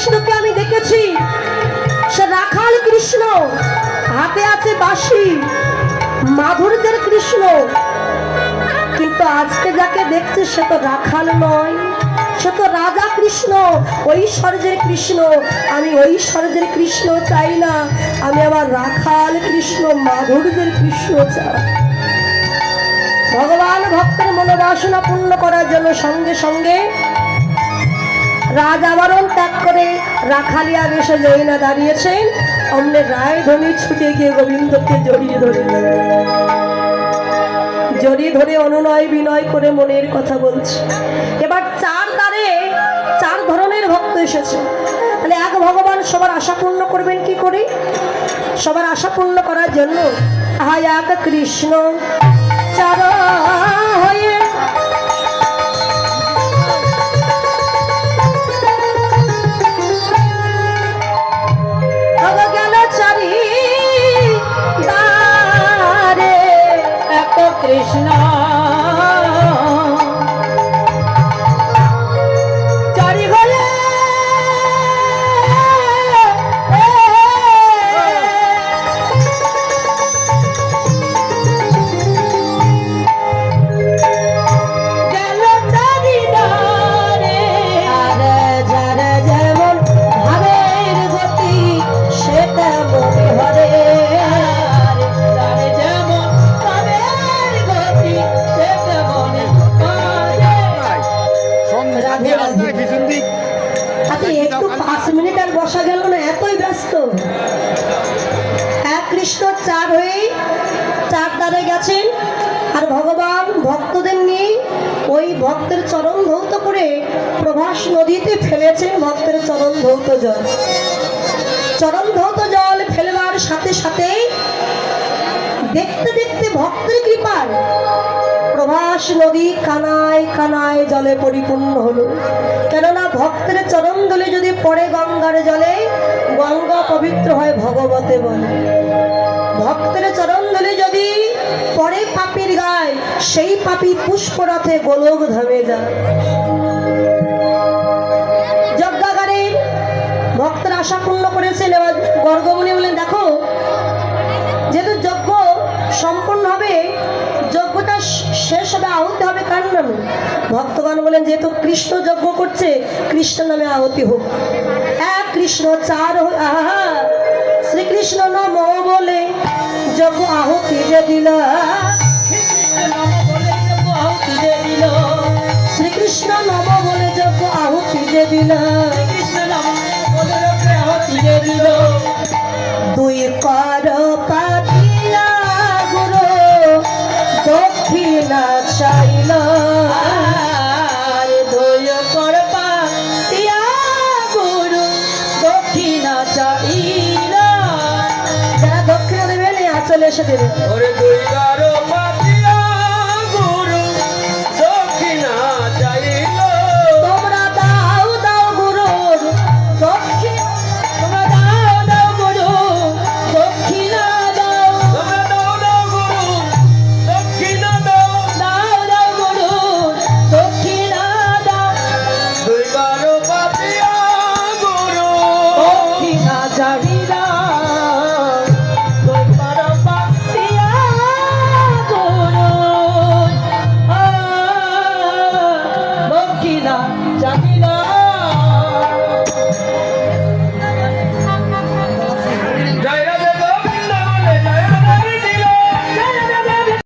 কৃষ্ণকে আমি দেখেছি। সে রাখাল কৃষ্ণ, হাতে আছে বাঁশি মাধুর্যের কৃষ্ণ। কিন্তু আজকে যাকে দেখছি সে তো রাখাল নয়, সে তো রাজা কৃষ্ণ, ঐশ্বর্যের কৃষ্ণ। আমি ঐশ্বর্যের কৃষ্ণ চাই না, আমি আমার রাখাল কৃষ্ণ মাধুর্যের কৃষ্ণ চাই। ভগবান ভক্তের মনোবাসনা পূর্ণ করার জন্য সঙ্গে সঙ্গে রাজ আবরণ ত্যাগ করে রাখালিয়া বেশে জয়না দাঁড়িয়েছেন। অমনে রায় ধনী ছুটে গিয়ে গোবিন্দকে জড়িয়ে ধরেছে জড়িয়ে ধরে অনুনয় বিনয় করে মনের কথা বলছে। এবার চার দ্বারে চার ধরনের ভক্ত এসেছে। তাহলে এক ভগবান সবার আশা পূর্ণ করবেন কি করে? সবার আশা পূর্ণ করার জন্য। হায় এক কৃষ্ণ চার এক কৃষ্ণ চার হয়ে করে প্রভাস নদীতে ফেলেছেন ভক্তের চরণ ধৌত জল। চরণ ধৌত জল ফেলবার সাথে সাথে দেখতে দেখতে ভক্তের কৃপায় প্রভাস নদী কানায় কানায় জলে পরিপূর্ণ হলো। কেননা ভক্তের চরণ দলে যদি পড়ে গঙ্গার জলে, গঙ্গা পবিত্র হয় ভগবতে বলে। ভক্তের চরণ দলে যদি পড়ে পাপির গায়, সেই পাপি পুষ্পরথে গোলক ধামে যায়। যজ্ঞাগারে ভক্তের আশা পূর্ণ করেছেন। এবার গর্গমণি বলেন দেখো আহুতি হবে কার নামে? ভক্তগণ বলেন যেহেতু কৃষ্ণ যজ্ঞ করছে কৃষ্ণ নামে আহুতি হোক। এক কৃষ্ণ চার আহা শ্রীকৃষ্ণ নম বলে যজ্ঞ আহুতি যে দিল। শ্রীকৃষ্ণ নম বলে যজ্ঞ আহুতি যে দিল। কৃষ্ণ নাম বলে যজ্ঞ আহুতি যে দিল। দুই কর আঁচলে এসে দেবেন ওরে দুই পাতিয়া গুরু দক্ষিণা চাইল। তোমরা দাও দক্ষিণ তোমরা দাও দাও গুরু দক্ষিণা দাও। তোমরা দাও দাও গুরু দক্ষিণা দাও। দাও দাও গুরু দক্ষিণা দাও। দুই পাতিয়া গুরু। দক্ষিণা চাইল